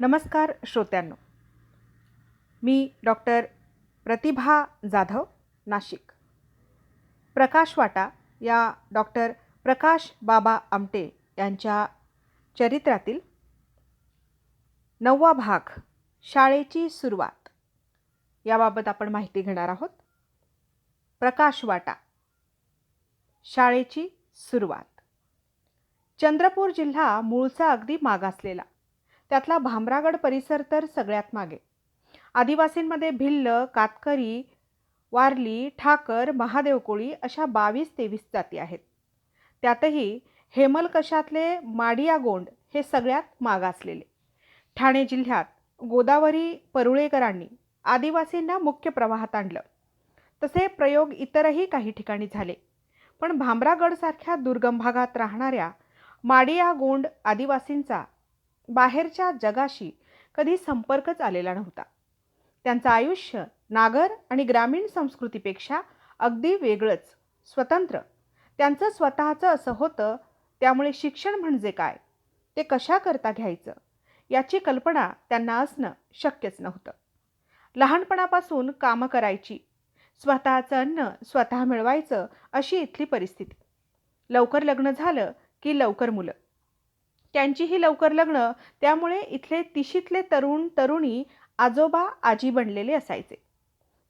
नमस्कार श्रोत्यांनो. मी डॉक्टर प्रतिभा जाधव नाशिक. प्रकाश वाटा या डॉक्टर प्रकाश बाबा आमटे यांच्या चरित्रातील नववा भाग शाळेची सुरुवात. याबाबत आपण माहिती घेणार आहोत. प्रकाश वाटा शाळेची सुरुवात. चंद्रपूर जिल्हा मूळचा अगदी मागासलेला. त्यातला भामरागड परिसर तर सगळ्यात मागे. आदिवासींमध्ये भिल्ल कातकरी वारली ठाकर महादेवकोळी अशा बावीस तेवीस जाती आहेत. त्यातही हेमलकशातले माडिया गोंड हे सगळ्यात मागासलेले ठाणे जिल्ह्यात गोदावरी परुळेकरांनी आदिवासींना मुख्य प्रवाहात आणलं. तसे प्रयोग इतरही काही ठिकाणी झाले. पण भामरागडसारख्या दुर्गम भागात राहणाऱ्या माडिया गोंड आदिवासींचा बाहेरच्या जगाशी कधी संपर्कच आलेला नव्हता. त्यांचं आयुष्य नागर आणि ग्रामीण संस्कृतीपेक्षा अगदी वेगळंच स्वतंत्र. त्यांचं स्वतःचं असं होतं त्यामुळे शिक्षण म्हणजे काय? ते कशा करता घ्यायचं? याची कल्पना त्यांना असणं शक्यच नव्हतं. लहानपणापासून कामं करायची. स्वतःचं अन्न स्वतः मिळवायचं अशी इथली परिस्थिती. लवकर लग्न झालं की लवकर मुलं. त्यांचीही लवकर लग्न त्यामुळे इथले तिशीतले तरुण तरुणी आजोबा आजी बनलेले असायचे.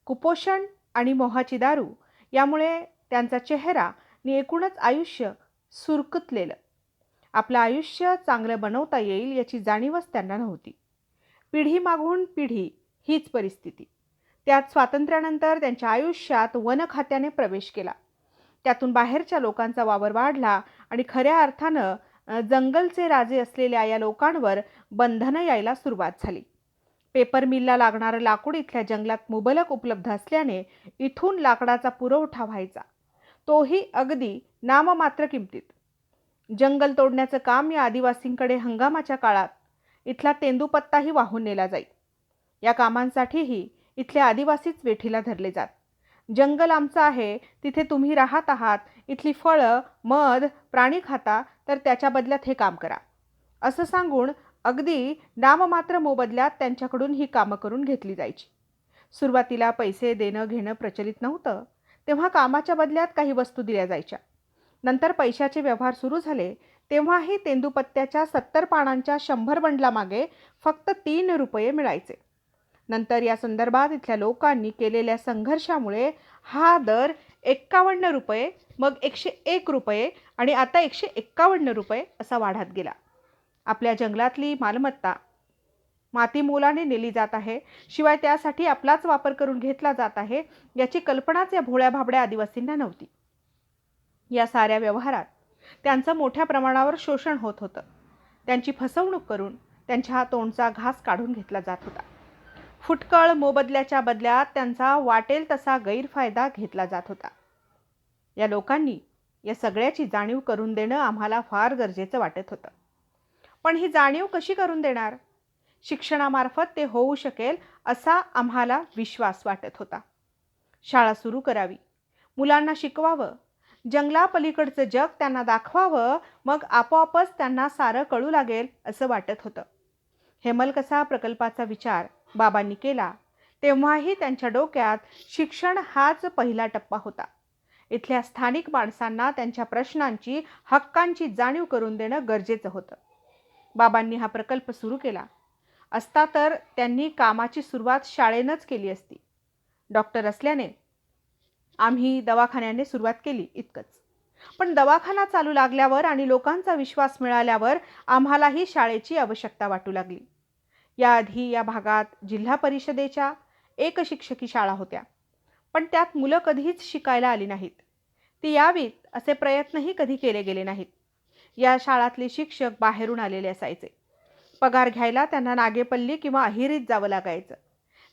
कुपोषण आणि मोहाची दारू यामुळे त्यांचा चेहरा आणि एकूणच आयुष्य सुरकुतलेलं. आपलं आयुष्य चांगलं बनवता येईल याची जाणीवच त्यांना नव्हती. पिढी मागून पिढी हीच परिस्थिती. त्यात स्वातंत्र्यानंतर त्यांच्या आयुष्यात वन खात्याने प्रवेश केला. त्यातून बाहेरच्या लोकांचा वावर वाढला आणि खऱ्या अर्थानं जंगलचे राजे असलेल्या या लोकांवर बंधनं यायला सुरुवात झाली. पेपर मिलला लागणारं लाकूड इथल्या जंगलात मुबलक उपलब्ध असल्याने इथून लाकडाचा पुरवठा व्हायचा. तोही अगदी नाममात्र किमतीत. जंगल तोडण्याचं काम या आदिवासींकडे हंगामाच्या काळात इथला तेंदूपत्ताही वाहून नेला जाई. या कामांसाठीही इथले आदिवासीच वेठीला धरले जात. जंगल आमचं आहे तिथे तुम्ही राहत आहात इथली फळं मध प्राणी खाता तर त्याच्या बदल्यात हे काम करा. असं सांगून अगदी नाममात्र मोबदल्यात त्यांच्याकडून ही कामं करून घेतली जायची. सुरुवातीला पैसे देणं घेणं प्रचलित नव्हतं तेव्हा कामाच्या बदल्यात काही वस्तू दिल्या जायच्या. नंतर पैशाचे व्यवहार सुरू झाले तेव्हाही तेंदूपत्त्याच्या सत्तर पानांच्या शंभर बंडलामागे फक्त तीन रुपये मिळायचे. नंतर या संदर्भात इथल्या लोकांनी केलेल्या संघर्षामुळे हा दर एक्कावन्न रुपये मग एकशे एक रुपये आणि आता एकशे एक्कावन्न रुपये असा वाढत गेला. आपल्या जंगलातली मालमत्ता माती मोलाने नेली जात आहे शिवाय त्यासाठी आपलाच वापर करून घेतला जात आहे याची कल्पनाच या भोळ्या भाबड्या आदिवासींना नव्हती. या साऱ्या व्यवहारात त्यांचं मोठ्या प्रमाणावर शोषण होत होतं. त्यांची फसवणूक करून त्यांच्या तोंडचा घास काढून घेतला जात होता. फुटकळ मोबदल्याच्या बदल्यात त्यांचा वाटेल तसा गैरफायदा घेतला जात होता. या लोकांनी या सगळ्याची जाणीव करून देणं आम्हाला फार गरजेचं वाटत होतं. पण ही जाणीव कशी करून देणार? शिक्षणामार्फत ते होऊ शकेल असा आम्हाला विश्वास वाटत होता. शाळा सुरू करावी. मुलांना शिकवावं. जंगलापलीकडचं जग त्यांना दाखवावं. मग आपोआपच त्यांना सारं कळू लागेल असं वाटत होतं. हेमलकसा प्रकल्पाचा विचार बाबांनी केला तेव्हाही त्यांच्या डोक्यात शिक्षण हाच पहिला टप्पा होता. इथल्या स्थानिक माणसांना त्यांच्या प्रश्नांची हक्कांची जाणीव करून देणं गरजेचं होतं. बाबांनी हा प्रकल्प सुरू केला. असता तर त्यांनी कामाची सुरुवात शाळेनंच केली असती. डॉक्टर असल्याने आम्ही दवाखान्याने सुरुवात केली इतकंच. पण दवाखाना चालू लागल्यावर आणि लोकांचा विश्वास मिळाल्यावर आम्हालाही शाळेची आवश्यकता वाटू लागली. याआधी या भागात जिल्हा परिषदेच्या एक शिक्षकी शाळा होत्या. पण त्यात मुलं कधीच शिकायला आली नाहीत. ती यावीत असे प्रयत्नही कधी केले गेले नाहीत. या शाळातले शिक्षक बाहेरून आलेले असायचे. पगार घ्यायला त्यांना नागेपल्ली किंवा अहिरीत जावं लागायचं.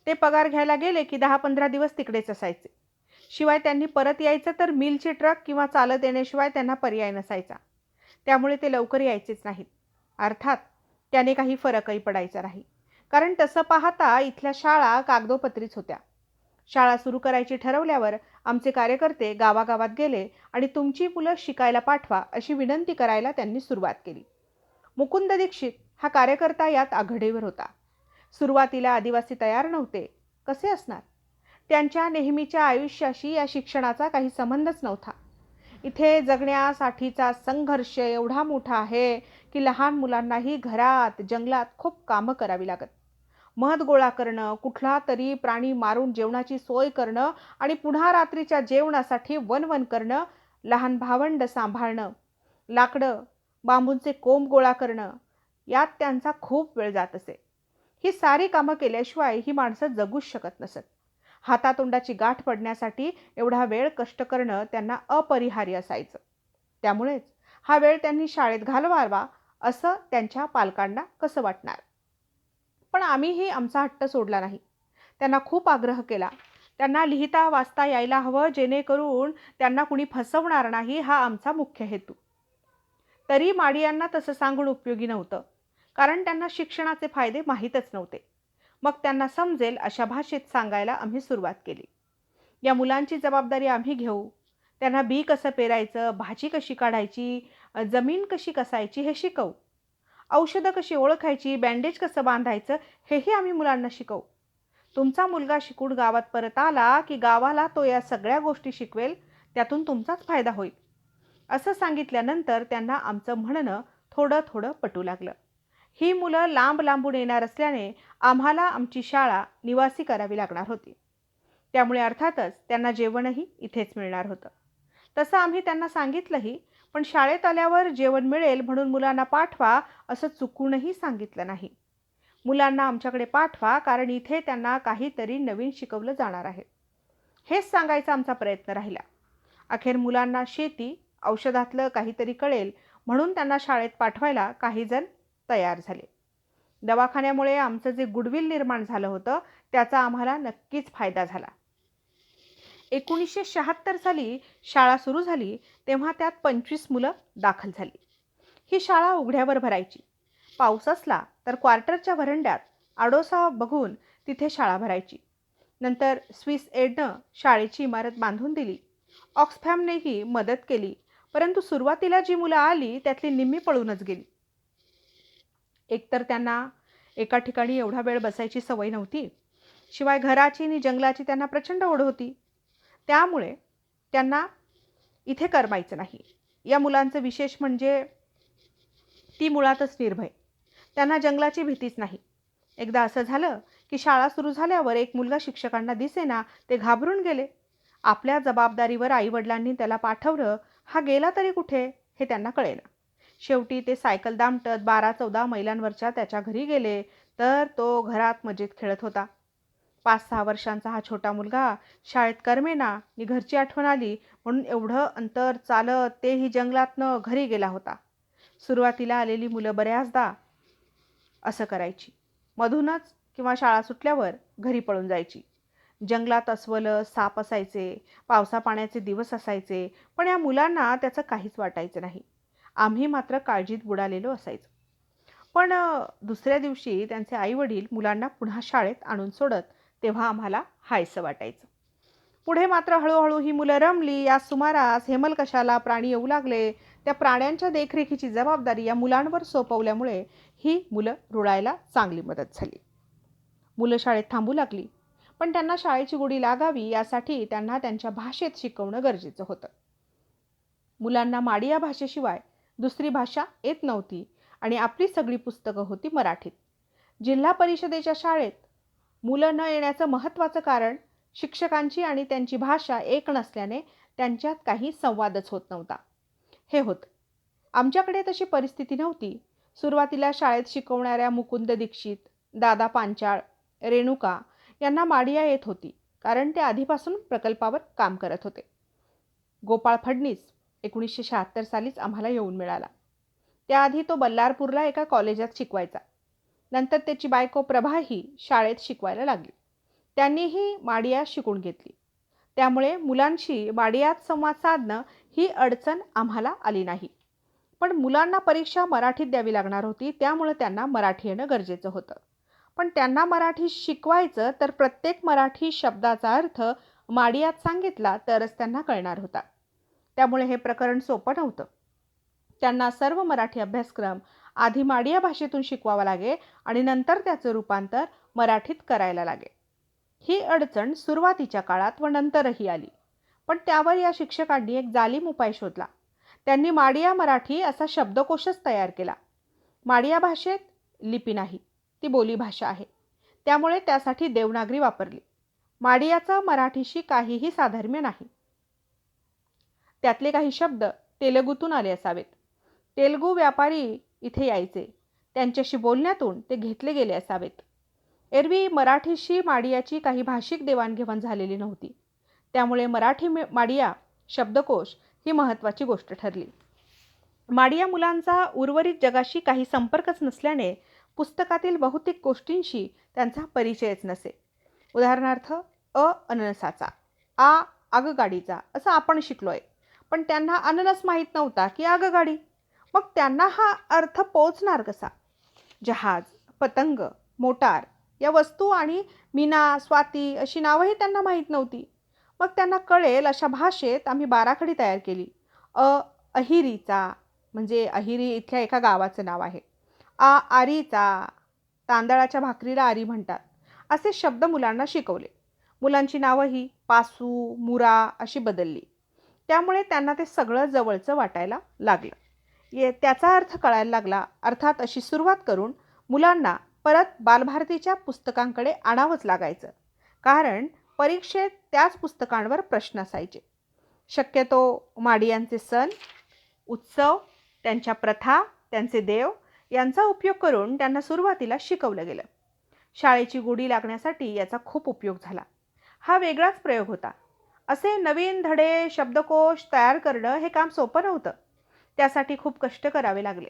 ते पगार घ्यायला गेले की दहा पंधरा दिवस तिकडेच असायचे. शिवाय त्यांनी परत यायचं तर मिलची ट्रक किंवा चालत येण्याशिवाय त्यांना पर्याय नसायचा. त्यामुळे ते लवकर यायचेच नाहीत. अर्थात त्याने काही फरकही पडायचा नाही. कारण तसं पाहता इथल्या शाळा कागदोपत्रीच होत्या. शाळा सुरू करायची ठरवल्यावर आमचे कार्यकर्ते गावागावात गेले आणि तुमची मुलं शिकायला पाठवा अशी विनंती करायला त्यांनी सुरुवात केली. मुकुंद दीक्षित हा कार्यकर्ता यात आघाडीवर होता. सुरुवातीला आदिवासी तयार नव्हते. कसे असणार? त्यांच्या नेहमीच्या आयुष्याशी या शिक्षणाचा काही संबंधच नव्हता. इथे जगण्यासाठीचा संघर्ष एवढा मोठा आहे की लहान मुलांनाही घरात जंगलात खूप कामं करावी लागत. मध गोळा करणं कुठला तरी प्राणी मारून जेवणाची सोय करणं आणि पुन्हा रात्रीच्या जेवणासाठी वनवन करणं लहान भावंड सांभाळणं लाकडं बांबूंचे कोंब गोळा करणं यात त्यांचा खूप वेळ जात असे. ही सारी कामं केल्याशिवाय ही माणसं जगूच शकत नसत. हातातोंडाची गाठ पडण्यासाठी एवढा वेळ कष्ट करणं त्यांना अपरिहार्य असायचं. त्यामुळेच हा वेळ त्यांनी शाळेत घालवावा असं त्यांच्या पालकांना कसं वाटणार? पण आम्हीही आमचा हट्ट सोडला नाही. त्यांना खूप आग्रह केला. त्यांना लिहिता वाचता यायला हवं जेणेकरून त्यांना कुणी फसवणार नाही हा आमचा मुख्य हेतू. तरी माडियांना तसं सांगून उपयोगी नव्हतं. कारण त्यांना शिक्षणाचे फायदे माहीतच नव्हते. मग त्यांना समजेल अशा भाषेत सांगायला आम्ही सुरुवात केली. या मुलांची जबाबदारी आम्ही घेऊ. त्यांना बी कसं पेरायचं भाजी कशी काढायची जमीन कशी कसायची हे शिकवू. औषधं कशी ओळखायची बँडेज कसं बांधायचं हेही आम्ही मुलांना शिकवू. तुमचा मुलगा शिकून गावात परत आला की गावाला तो या सगळ्या गोष्टी शिकवेल त्यातून तुमचाच फायदा होईल. असं सांगितल्यानंतर त्यांना आमचं म्हणणं थोडं थोडं पटू लागलं. ही मुलं लांब लांबून येणार असल्याने आम्हाला आमची शाळा निवासी करावी लागणार होती. त्यामुळे अर्थातच त्यांना जेवणही इथेच मिळणार होतं. तसं आम्ही त्यांना सांगितलंही पण शाळेत आल्यावर जेवण मिळेल म्हणून मुलांना पाठवा असं चुकूनही सांगितलं नाही. मुलांना आमच्याकडे पाठवा कारण इथे त्यांना काहीतरी नवीन शिकवलं जाणार आहे. हेच सांगायचा आमचा प्रयत्न राहिला. अखेर मुलांना शेती औषधातलं काहीतरी कळेल म्हणून त्यांना शाळेत पाठवायला काहीजण तयार झाले. दवाखान्यामुळे आमचं जे गुडविल निर्माण झालं होतं त्याचा आम्हाला नक्कीच फायदा झाला. एकोणीसशे शहात्तर साली शाळा सुरू झाली तेव्हा त्यात पंचवीस मुलं दाखल झाली. ही शाळा उघड्यावर भरायची. पाऊस असला तर क्वार्टरच्या व्हरंड्यात आडोसा बघून तिथे शाळा भरायची. नंतर स्विस एडनं शाळेची इमारत बांधून दिली. ऑक्सफॅमनेही मदत केली परंतु सुरुवातीला जी मुलं आली त्यातली निम्मी पळूनच गेली. एकतर त्यांना एका ठिकाणी एवढा वेळ बसायची सवय नव्हती. शिवाय घराची आणि जंगलाची त्यांना प्रचंड ओढ होती. त्यामुळे त्यांना इथे करमायचं नाही. या मुलांचं विशेष म्हणजे ती मुळातच निर्भय. त्यांना जंगलाची भीतीच नाही. एकदा असं झालं की शाळा सुरू झाल्यावर एक मुलगा शिक्षकांना दिसेना ते घाबरून गेले. आपल्या जबाबदारीवर आईवडिलांनी त्याला पाठवलं हा गेला तरी कुठे हे त्यांना कळेना. शेवटी ते सायकल दामटत बारा चौदा मैलांवरच्या त्याच्या घरी गेले तर तो घरात मजेत खेळत होता. पाच सहा वर्षांचा हा छोटा मुलगा शाळेत करमेना आणि घरची आठवण आली म्हणून एवढं अंतर चालत तेही जंगलातनं घरी गेला होता. सुरुवातीला आलेली मुलं बऱ्याचदा असं करायची. मधूनच किंवा शाळा सुटल्यावर घरी पळून जायची. जंगलात अस्वलं साप असायचे पावसा पाण्याचे दिवस असायचे पण या मुलांना त्याचं काहीच वाटायचं नाही. आम्ही मात्र काळजीत बुडालेलो असायचो. पण दुसऱ्या दिवशी त्यांचे आईवडील मुलांना पुन्हा शाळेत आणून सोडत तेव्हा आम्हाला हायसं वाटायचं. पुढे मात्र हळूहळू ही मुलं रमली या सुमारास हेमलकशाला प्राणी येऊ लागले त्या प्राण्यांच्या देखरेखीची जबाबदारी या मुलांवर सोपवल्यामुळे ही मुलं रुळायला चांगली मदत झाली. मुलं शाळेत थांबू लागली पण त्यांना शाळेची गोडी लागावी यासाठी त्यांना त्यांच्या भाषेत शिकवणं गरजेचं होतं. मुलांना माडी या भाषेशिवाय दुसरी भाषा येत नव्हती आणि आपली सगळी पुस्तकं होती मराठीत. जिल्हा परिषदेच्या शाळेत मुलं न येण्याचं महत्त्वाचं कारण शिक्षकांची आणि त्यांची भाषा एक नसल्याने त्यांच्यात काही संवादच होत नव्हता. हे होतं. आमच्याकडे तशी परिस्थिती नव्हती. सुरुवातीला शाळेत शिकवणाऱ्या मुकुंद दीक्षित दादा पांचाळ रेणुका यांना माडिया येत होती कारण ते आधीपासून प्रकल्पावर काम करत होते. गोपाळ फडणीस एकोणीसशे शहात्तर सालीच आम्हाला येऊन मिळाला. त्याआधी तो बल्लारपूरला एका कॉलेजात शिकवायचा. नंतर त्याची बायको प्रभाही शाळेत शिकवायला लागली. त्यांनीही माडिया शिकून घेतली. त्यामुळे मुलांशी माडियात संवाद साधणं ही अडचण आम्हाला आली नाही. पण मुलांना परीक्षा मराठीत द्यावी लागणार होती त्यामुळे त्यांना मराठी येणं गरजेचं होतं. पण त्यांना मराठी शिकवायचं तर प्रत्येक मराठी शब्दाचा अर्थ माडियात सांगितला तरच त्यांना कळणार होता. त्यामुळे हे प्रकरण सोपं नव्हतं. त्यांना सर्व मराठी अभ्यासक्रम आधी माडिया भाषेतून शिकवावा लागे आणि नंतर त्याचं रूपांतर मराठीत करायला लागे. ही अडचण सुरुवातीच्या काळात व नंतरही आली. पण त्यावर या शिक्षकांनी एक जालीम उपाय शोधला. त्यांनी माडिया मराठी असा शब्दकोशच तयार केला. माडिया भाषेत लिपी नाही ती बोलीभाषा आहे. त्यामुळे त्यासाठी देवनागरी वापरली. माडियाचं मराठीशी काहीही साधर्म्य नाही. त्यातले काही शब्द तेलगूतून आले असावेत. तेलगू व्यापारी इथे यायचे. त्यांच्याशी बोलण्यातून ते घेतले गेले असावेत. एरवी मराठीशी माडियाची काही भाषिक देवाणघेवाण झालेली नव्हती. त्यामुळे मराठी माडिया शब्दकोश ही महत्त्वाची गोष्ट ठरली. माडिया मुलांचा उर्वरित जगाशी काही संपर्कच नसल्याने पुस्तकातील बहुतेक गोष्टींशी त्यांचा परिचयच नसे. उदाहरणार्थ अ अननसाचा आ आगगाडीचा असं आपण शिकलोय. पण त्यांना अननस माहीत नव्हता की आगगाडी. मग त्यांना हा अर्थ पोचणार कसा? जहाज पतंग मोटार या वस्तू आणि मीना स्वाती अशी नावंही त्यांना माहीत नव्हती. मग त्यांना कळेल अशा भाषेत आम्ही बाराखडी तयार केली. अ अहिरीचा म्हणजे अहिरी इथल्या एका गावाचं नाव आहे. आ आरीचा तांदळाच्या भाकरीला आरी म्हणतात. असे शब्द मुलांना शिकवले. मुलांची नावंही पासू मुरा अशी बदलली. त्यामुळे त्यांना ते सगळं जवळचं वाटायला लागलं. ये त्याचा अर्थ कळायला लागला. अर्थात अशी सुरुवात करून मुलांना परत बालभारतीच्या पुस्तकांकडे आणावंच लागायचं. कारण परीक्षेत त्याच पुस्तकांवर प्रश्न असायचे. शक्यतो माडियांचे सण उत्सव त्यांच्या प्रथा त्यांचे देव यांचा उपयोग करून त्यांना सुरुवातीला शिकवलं गेलं. शाळेची गोडी लागण्यासाठी याचा खूप उपयोग झाला. हा वेगळाच प्रयोग होता. असे नवीन धडे शब्दकोश तयार करणं हे काम सोपं नव्हतं. त्यासाठी खूप कष्ट करावे लागले.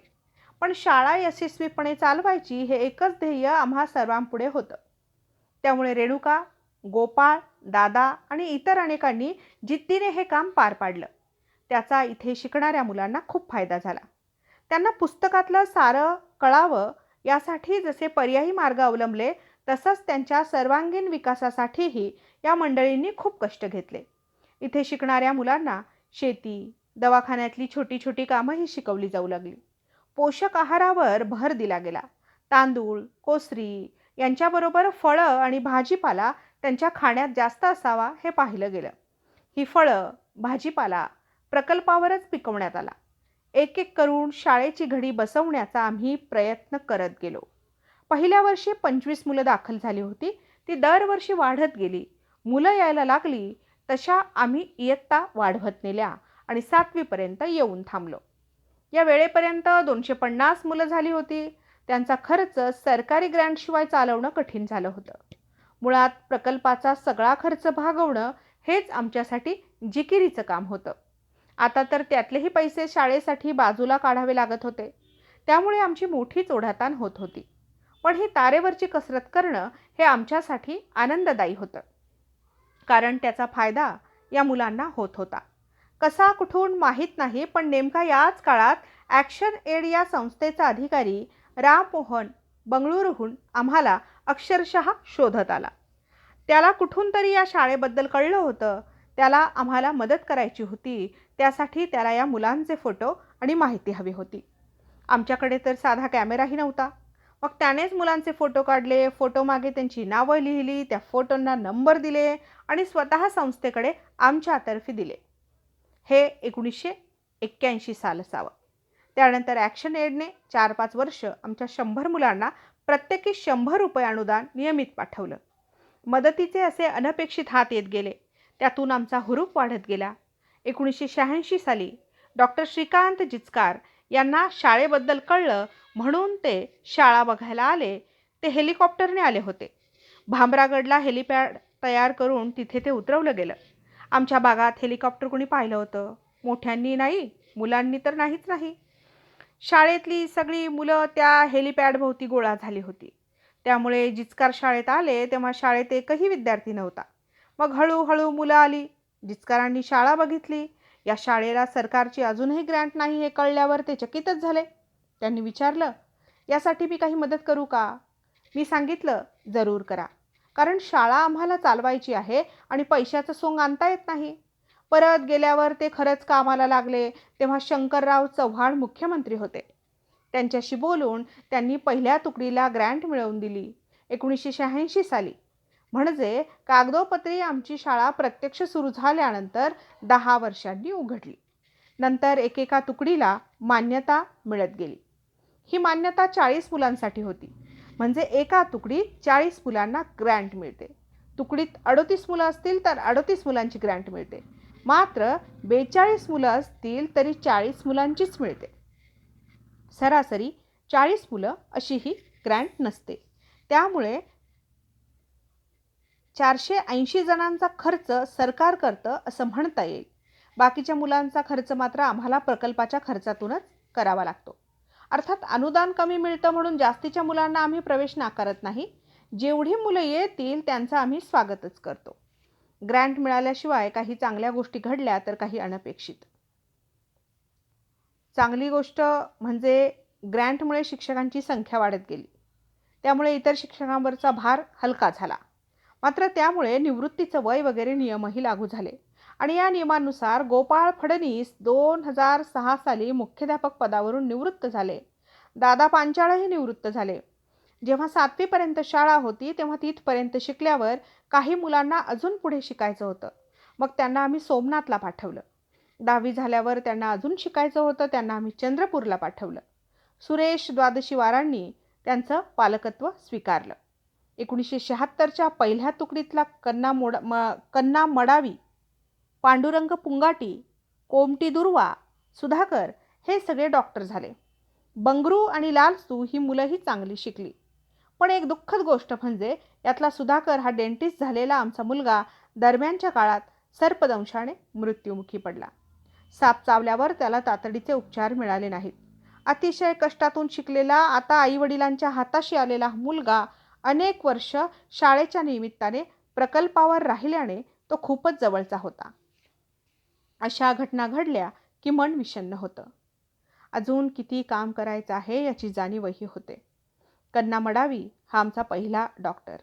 पण शाळा यशस्वीपणे चालवायची हे एकच ध्येय आम्हा सर्वांपुढे होतं. त्यामुळे रेणुका गोपाळ दादा आणि इतर अनेकांनी जिद्दीने हे काम पार पाडलं. त्याचा इथे शिकणाऱ्या मुलांना खूप फायदा झाला. त्यांना पुस्तकातलं सारं कळावं यासाठी जसे पर्यायी मार्ग अवलंबले तसंच त्यांच्या सर्वांगीण विकासासाठीही या मंडळींनी खूप कष्ट घेतले. इथे शिकणाऱ्या मुलांना शेती दवाखान्यातली छोटी छोटी कामंही शिकवली जाऊ लागली. पोषक आहारावर भर दिला गेला. तांदूळ कोसरी यांच्याबरोबर फळं आणि भाजीपाला त्यांच्या खाण्यात जास्त असावा हे पाहिलं गेलं. ही फळं भाजीपाला प्रकल्पावरच पिकवण्यात आला. एक एक करून शाळेची घडी बसवण्याचा आम्ही प्रयत्न करत गेलो. पहिल्या वर्षी पंचवीस मुलं दाखल झाली होती. ती दरवर्षी वाढत गेली. मुलं यायला लागली तशा आम्ही इयत्ता वाढवत नेल्या. आणि सातवीपर्यंत येऊन थांबलो. या वेळेपर्यंत दोनशे पन्नास मुलं झाली होती. त्यांचा खर्च सरकारी ग्रँटशिवाय चालवणं कठीण झालं होतं. मुळात प्रकल्पाचा सगळा खर्च भागवणं हेच आमच्यासाठी जिकिरीचं काम होतं. आता तर त्यातलेही पैसे शाळेसाठी बाजूला काढावे लागत होते. त्यामुळे आमची मोठीच ओढाताण होत होती. पण ही तारेवरची कसरत करणं हे आमच्यासाठी आनंददायी होतं. कारण त्याचा फायदा या मुलांना होत होता. कसा कुठून माहीत नाही पण नेमका याच काळात ॲक्शन एड या संस्थेचा अधिकारी राममोहन बंगळुरूहून आम्हाला अक्षरशः शोधत आला. त्याला कुठून तरी या शाळेबद्दल कळलं होतं. त्याला आम्हाला मदत करायची होती. त्यासाठी त्याला या मुलांचे फोटो आणि माहिती हवी होती. आमच्याकडे तर साधा कॅमेराही नव्हता. मग त्यानेच मुलांचे फोटो काढले. फोटो मागे त्यांची नावं लिहिली. त्या फोटोंना नंबर दिले आणि स्वतः संस्थेकडे आमच्यातर्फे दिले. हे एकोणीसशे एक्क्याऐंशी साल असावं. त्यानंतर ॲक्शन एडने चार पाच वर्ष आमच्या शंभर मुलांना प्रत्येकी शंभर रुपये अनुदान नियमित पाठवलं. मदतीचे असे अनपेक्षित हात येत गेले. त्यातून आमचा हुरूप वाढत गेला. एकोणीसशे शहाऐंशी साली डॉक्टर श्रीकांत जिचकार यांना शाळेबद्दल कळलं म्हणून ते शाळा बघायला आले. ते हेलिकॉप्टरने आले होते. भामरागडला हेलिपॅड तयार करून तिथे ते उतरवलं गेलं. आमच्या भागात हेलिकॉप्टर कोणी पाहिलं होतं. मोठ्यांनी नाही मुलांनी तर नाहीच नाही. शाळेतली सगळी मुलं त्या हेलिपॅडभोवती गोळा झाली होती. त्यामुळे जिचकार शाळेत आले तेव्हा शाळेत एकही विद्यार्थी नव्हता. मग हळूहळू मुलं आली. जिचकारांनी शाळा बघितली. या शाळेला सरकारची अजूनही ग्रँट नाही हे कळल्यावर ते चकितच झाले. त्यांनी विचारलं यासाठी मी काही मदत करू का? मी सांगितलं जरूर करा. कारण शाळा आम्हाला चालवायची आहे आणि पैशाचं सोंग आणता येत नाही. परत गेल्यावर ते खरंच कामाला लागले तेव्हा शंकरराव चव्हाण मुख्यमंत्री होते. त्यांच्याशी बोलून त्यांनी पहिल्या तुकडीला ग्रँट मिळवून दिली एकोणीसशे शहाऐंशी साली. म्हणजे कागदोपत्री आमची शाळा प्रत्यक्ष सुरू झाल्यानंतर दहा वर्षांनी उघडली. नंतर एकेका तुकडीला मान्यता मिळत गेली. ही मान्यता चाळीस मुलांसाठी होती. म्हणजे एका तुकडीत चाळीस मुलांना ग्रँट मिळते. तुकडीत अडोतीस मुलं असतील तर अडोतीस मुलांची ग्रँट मिळते. मात्र बेचाळीस मुलं असतील तरी चाळीस मुलांचीच मिळते. सरासरी चाळीस मुलं अशी ही ग्रँट नसते. त्यामुळे चारशे ऐंशी जणांचा खर्च सरकार करतं असं म्हणता येईल. बाकीच्या मुलांचा खर्च मात्र आम्हाला प्रकल्पाच्या खर्चातूनच करावा लागतो. अर्थात अनुदान कमी मिळतं म्हणून जास्तीच्या मुलांना आम्ही प्रवेश नाकारत नाही. जेवढी मुलं येतील त्यांचं आम्ही स्वागतच करतो. ग्रँट मिळाल्याशिवाय काही चांगल्या गोष्टी घडल्या तर काही अनपेक्षित. चांगली गोष्ट म्हणजे ग्रँटमुळे शिक्षकांची संख्या वाढत गेली. त्यामुळे इतर शिक्षकांवरचा भार हलका झाला. मात्र त्यामुळे निवृत्तीचं वय वगैरे नियमही लागू झाले. आणि या नियमानुसार गोपाळ फडणीस दोन हजार सहा साली मुख्याध्यापक पदावरून निवृत्त झाले. दादा पांचाळही निवृत्त झाले. जेव्हा सातवीपर्यंत शाळा होती तेव्हा तिथपर्यंत शिकल्यावर काही मुलांना अजून पुढे शिकायचं होतं. मग त्यांना आम्ही सोमनाथला पाठवलं. दहावी झाल्यावर त्यांना अजून शिकायचं होतं त्यांना आम्ही चंद्रपूरला पाठवलं. सुरेश द्वादशी वारांनी त्यांचं पालकत्व स्वीकारलं. एकोणीसशे शहात्तरच्या पहिल्या तुकडीतला कन्ना मोड म कन्ना मडावी पांडुरंग पुंगाटी कोमटी दुर्वा सुधाकर हे सगळे डॉक्टर झाले. बंगरू आणि लालसू ही मुलंही चांगली शिकली. पण एक दुःखद गोष्ट म्हणजे यातला सुधाकर हा डेंटिस्ट झालेला आमचा मुलगा दरम्यानच्या काळात सर्पदंशाने मृत्युमुखी पडला. साप चावल्यावर त्याला तातडीचे उपचार मिळाले नाहीत. अतिशय कष्टातून शिकलेला आता आईवडिलांच्या हाताशी आलेला मुलगा अनेक वर्ष शाळेच्या निमित्ताने प्रकल्पावर राहिल्याने तो खूपच जवळचा होता. अशा घटना घडल्या की मन विषन्न होतं. अजून किती काम करायचं आहे याची जाणीवही होते. कन्ना मडावी हा आमचा पहिला डॉक्टर.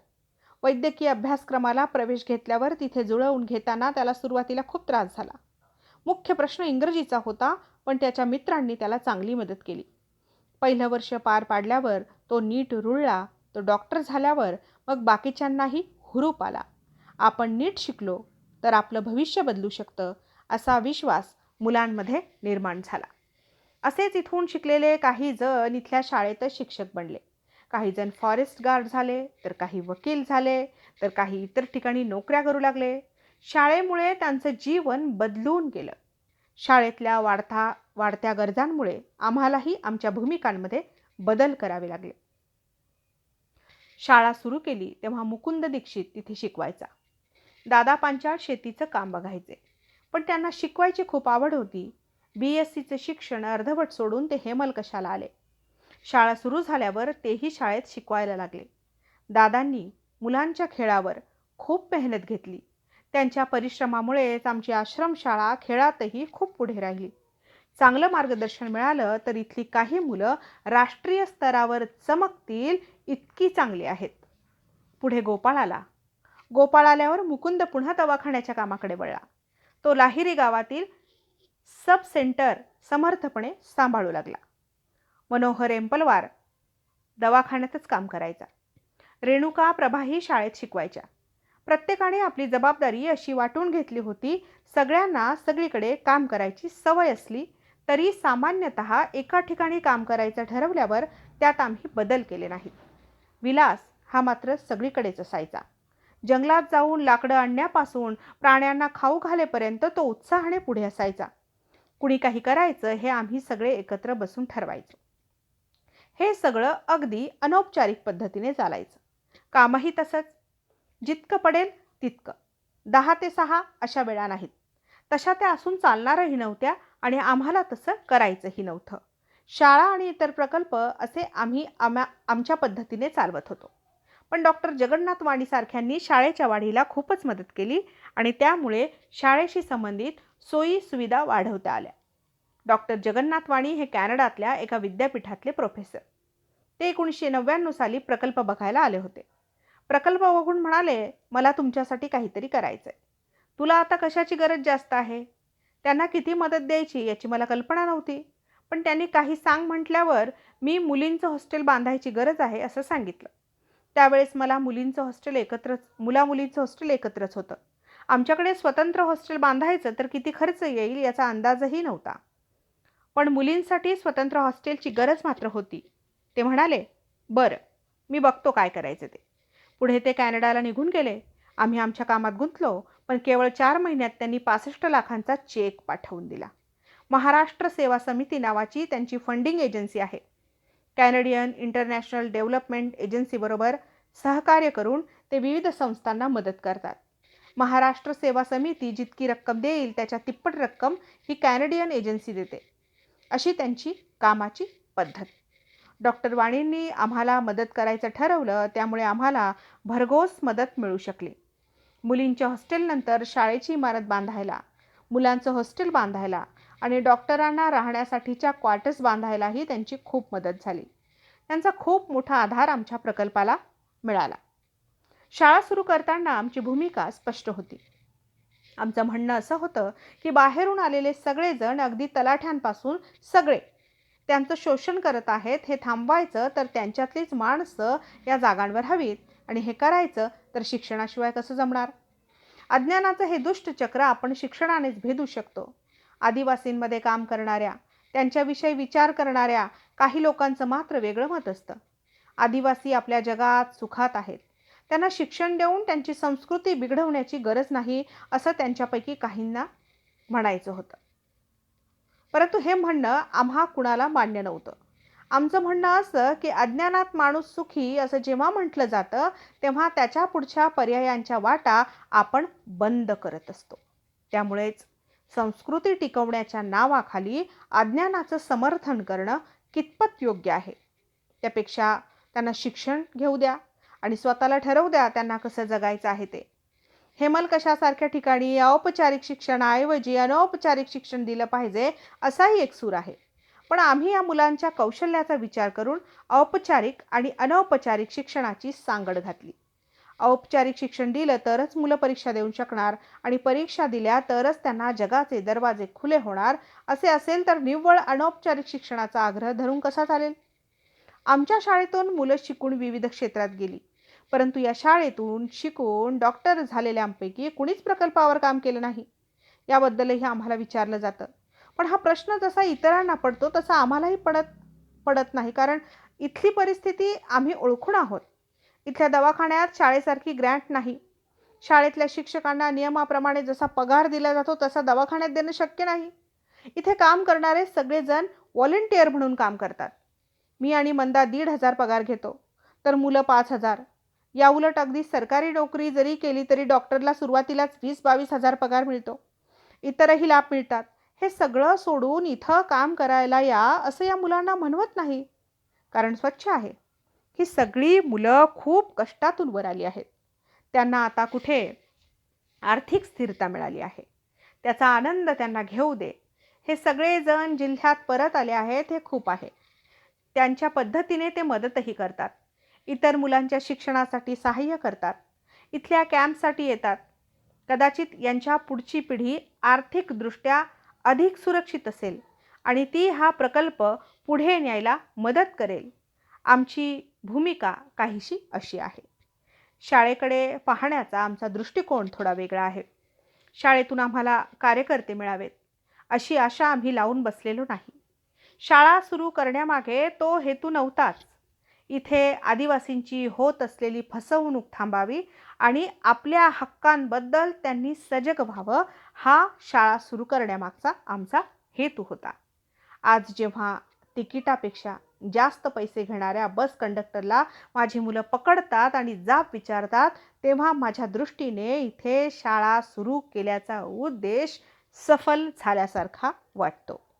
वैद्यकीय अभ्यासक्रमाला प्रवेश घेतल्यावर तिथे जुळवून घेताना त्याला सुरुवातीला खूप त्रास झाला. मुख्य प्रश्न इंग्रजीचा होता पण त्याच्या मित्रांनी त्याला चांगली मदत केली. पहिलं वर्ष पार पाडल्यावर तो नीट रुळला तो डॉक्टर झाल्यावर मग बाकीच्यांनाही हुरूप आला. आपण नीट शिकलो तर आपलं भविष्य बदलू शकतं असा विश्वास मुलांमध्ये निर्माण झाला. असेच इथून शिकलेले काही जण इथल्या शाळेतच शिक्षक बनले. काही जण फॉरेस्ट गार्ड झाले तर काही वकील झाले तर काही इतर ठिकाणी नोकऱ्या करू लागले. शाळेमुळे त्यांचं जीवन बदलून गेलं. शाळेतल्या वाढता वाढत्या गरजांमुळे आम्हालाही आमच्या भूमिकांमध्ये बदल करावे लागले. शाळा सुरू केली तेव्हा मुकुंद दीक्षित तिथे शिकवायचा. दादा पांचाळ शेतीचं काम बघायचे. पण त्यांना शिकवायची खूप आवड होती. बी एस सीचं शिक्षण अर्धवट सोडून ते हेमलकशाला आले? शाळा सुरू झाल्यावर तेही शाळेत शिकवायला लागले. दादांनी मुलांच्या खेळावर खूप मेहनत घेतली. त्यांच्या परिश्रमामुळेच आमची आश्रमशाळा खेळातही खूप पुढे राहिली. चांगलं मार्गदर्शन मिळालं तर इथली काही मुलं राष्ट्रीय स्तरावर चमकतील इतकी चांगली आहेत. पुढे गोपाळ आला गोपाळ आल्यावर मुकुंद पुन्हा दवाखान्याच्या कामाकडे वळला. तो लाहिरी गावातील सब सेंटर समर्थपणे सांभाळू लागला. मनोहर एम्पलवार दवाखान्यातच काम करायचा. रेणुका प्रभाही शाळेत शिकवायच्या. प्रत्येकाने आपली जबाबदारी अशी वाटून घेतली होती सगळ्यांना सगळीकडे काम करायची सवय असली तरी सामान्यतः एका ठिकाणी काम करायचं ठरवल्यावर त्यात आम्ही बदल केले नाहीत विलास हा मात्र सगळीकडेच असायचा. जंगलात जाऊन लाकडं आणण्यापासून प्राण्यांना खाऊ घालेपर्यंत तो उत्साहाने पुढे असायचा. कुणी काही करायचं हे आम्ही सगळे एकत्र बसून ठरवायचो. हे सगळं अगदी अनौपचारिक पद्धतीने चालायचं. कामही तसंच. जितकं पडेल तितकं. दहा ते सहा अशा वेळा नाहीत. तशा त्या असून चालणारही नव्हत्या आणि आम्हाला तसं करायचंही नव्हतं. शाळा आणि इतर प्रकल्प असे आम्ही आम्हा आमच्या पद्धतीने चालवत होतो. पण डॉक्टर जगन्नाथ वाणीसारख्यांनी शाळेच्या वाढीला खूपच मदत केली आणि त्यामुळे शाळेशी संबंधित सोयी सुविधा वाढवता आल्या. डॉक्टर जगन्नाथ वाणी हे कॅनडातल्या एका विद्यापीठातले प्रोफेसर. ते एकोणीसशे नव्याण्णव साली प्रकल्प बघायला आले होते. प्रकल्प बघून म्हणाले मला तुमच्यासाठी काहीतरी करायचं आहे तुला आता कशाची गरज जास्त आहे? त्यांना किती मदत द्यायची याची मला कल्पना नव्हती. पण त्यांनी काही सांग म्हटल्यावर मी मुलींचं हॉस्टेल बांधायची गरज आहे असं सांगितलं. त्यावेळेस मला मुलींचं हॉस्टेल एकत्रच मुलामुलींचं हॉस्टेल एकत्रच होतं. आमच्याकडे स्वतंत्र हॉस्टेल बांधायचं तर किती खर्च येईल याचा अंदाजही नव्हता. पण मुलींसाठी स्वतंत्र हॉस्टेलची गरज मात्र होती. ते म्हणाले बरं मी बघतो काय करायचं ते. पुढे ते कॅनडाला निघून गेले. आम्ही आमच्या कामात गुंतलो पण केवळ चार महिन्यात त्यांनी पासष्ट लाखांचा चेक पाठवून दिला. महाराष्ट्र सेवा समिती नावाची त्यांची फंडिंग एजन्सी आहे. कॅनडियन इंटरनॅशनल डेव्हलपमेंट एजन्सीबरोबर सहकार्य करून ते विविध संस्थांना मदत करतात. महाराष्ट्र सेवा समिती जितकी रक्कम देईल त्याच्या तिप्पट रक्कम ही कॅनडियन एजन्सी देते. अशी त्यांची कामाची पद्धत. डॉक्टर वाणींनी आम्हाला मदत करायचं ठरवलं त्यामुळे आम्हाला भरघोस मदत मिळू शकली. मुलींच्या हॉस्टेलनंतर शाळेची इमारत बांधायला मुलांचं हॉस्टेल बांधायला आणि डॉक्टरांना राहण्यासाठीच्या क्वार्टर्स बांधायलाही त्यांची खूप मदत झाली. त्यांचा खूप मोठा आधार आमच्या प्रकल्पाला मिळाला. शाळा सुरू करताना आमची भूमिका स्पष्ट होती. आमचं म्हणणं असं होतं की बाहेरून आलेले सगळेजण अगदी तलाठ्यांपासून सगळे त्यांचं शोषण करत आहेत हे थांबवायचं तर त्यांच्यातलीच माणसं या जागांवर हवीत आणि हे करायचं तर शिक्षणाशिवाय कसं जमणार? अज्ञानाचं हे दुष्टचक्र आपण शिक्षणानेच भेदू शकतो. आदिवासींमध्ये काम करणाऱ्या त्यांच्याविषयी विचार करणाऱ्या काही लोकांचं मात्र वेगळं मत असतं. आदिवासी आपल्या जगात सुखात आहेत. त्यांना शिक्षण देऊन त्यांची संस्कृती बिघडवण्याची गरज नाही असं त्यांच्यापैकी काहींना म्हणायचं होतं. परंतु हे म्हणणं आम्हा कुणाला मान्य नव्हतं. आमचं म्हणणं असं की अज्ञानात माणूस सुखी असं जेव्हा म्हटलं जातं तेव्हा त्याच्या पुढच्या पर्यायांच्या वाटा आपण बंद करत असतो. त्यामुळेच संस्कृती टिकवण्याच्या नावाखाली अज्ञानाचं समर्थन करणं कितपत योग्य आहे? त्यापेक्षा त्यांना शिक्षण घेऊ द्या आणि स्वतःला ठरवू द्या त्यांना कसं जगायचं आहे ते. हेमलकशासारख्या ठिकाणी औपचारिक शिक्षणाऐवजी अनौपचारिक शिक्षण दिलं पाहिजे असाही एक सूर आहे. पण आम्ही या मुलांच्या कौशल्याचा विचार करून औपचारिक आणि अनौपचारिक शिक्षणाची सांगड घातली. औपचारिक शिक्षण दिलं तरच मुलं परीक्षा देऊ शकणार आणि परीक्षा दिल्या तरच त्यांना जगाचे दरवाजे खुले होणार. असे असेल तर निव्वळ अनौपचारिक शिक्षणाचा आग्रह धरून कसा चालेल? आमच्या शाळेतून मुलं शिकून विविध क्षेत्रात गेली. परंतु या शाळेतून शिकून डॉक्टर झालेल्यांपैकी कुणीच प्रकल्पावर काम केलं नाही. याबद्दलही आम्हाला विचारलं जातं. पण हा प्रश्न जसा इतरांना पडतो तसा आम्हालाही पडत पडत नाही. कारण इथली परिस्थिती आम्ही ओळखून आहोत. इथल्या दवाखान्यात शाळेसारखी ग्रँट नाही. शाळेतल्या शिक्षकांना नियमाप्रमाणे जसा पगार दिला जातो तसा दवाखान्यात देणं शक्य नाही. इथे काम करणारे सगळेजण व्हॉलेंटिअर म्हणून काम करतात. मी आणि मंदा दीड हजार पगार घेतो तर मुलं पाच हजार. या उलट अगदी सरकारी नोकरी जरी केली तरी डॉक्टरला सुरुवातीलाच वीस बावीस हजार पगार मिळतो. इतरही लाभ मिळतात. हे सगळं सोडून इथं काम करायला या असं या मुलांना म्हणवत नाही. कारण स्वच्छ आहे. ही सगळी मुलं खूप कष्टातून वर आली आहेत. त्यांना आता कुठे आर्थिक स्थिरता मिळाली आहे. त्याचा आनंद त्यांना घेऊ दे. हे सगळेजण जिल्ह्यात परत आले आहेत हे खूप आहे. त्यांच्या पद्धतीने ते मदतही करतात. इतर मुलांच्या शिक्षणासाठी सहाय्य करतात. इथल्या कॅम्पसाठी येतात. कदाचित यांच्या पुढची पिढी आर्थिकदृष्ट्या अधिक सुरक्षित असेल आणि ती हा प्रकल्प पुढे न्यायला मदत करेल. आमची भूमिका काहीशी अशी आहे. शाळेकडे पाहण्याचा आमचा दृष्टिकोन थोडा वेगळा आहे. शाळेतून आम्हाला कार्यकर्ते मिळावेत अशी आशा आम्ही लावून बसलेलो नाही. शाळा सुरू करण्यामागे तो हेतू नव्हताच. इथे आदिवासींची होत असलेली फसवणूक थांबावी आणि आपल्या हक्कांबद्दल त्यांनी सजग व्हावं हा शाळा सुरू करण्यामागचा आमचा हेतू होता. आज जेव्हा तिकिटापेक्षा जास्त पैसे घेणाऱ्या बस कंडक्टरला माझी मुलं पकडतात आणि जाब विचारतात तेव्हा माझ्या दृष्टीने इथे शाळा सुरू केल्याचा उद्देश सफल झाल्यासारखा वाटतो.